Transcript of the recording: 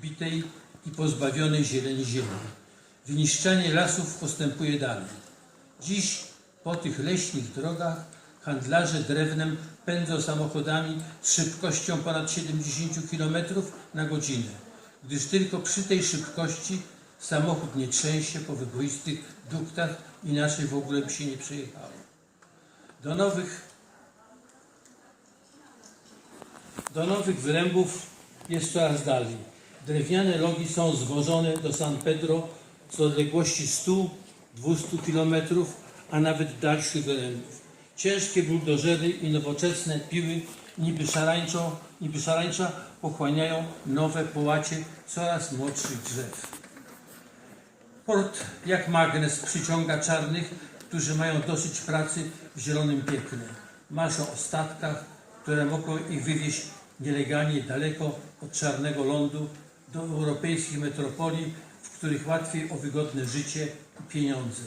ubitej i pozbawionej zieleni ziemi. Wyniszczanie lasów postępuje dalej. Dziś po tych leśnych drogach handlarze drewnem pędzą samochodami z szybkością ponad 70 km na godzinę, gdyż tylko przy tej szybkości samochód nie trzęsie po wyboistych duktach, inaczej w ogóle by się nie przejechało. Do nowych, do nowych wyrębów jest coraz dalej. Drewniane logi są zwożone do San Pedro z odległości 100-200 km, a nawet dalszych wyrębów. Ciężkie buldożery i nowoczesne piły niby szarańczo, niby szarańcza pochłaniają nowe połacie coraz młodszych drzew. Port jak magnes przyciąga czarnych, którzy mają dosyć pracy w zielonym piekle. Marzą o statkach, które mogą ich wywieźć nielegalnie daleko od czarnego lądu do europejskich metropolii, w których łatwiej o wygodne życie i pieniądze.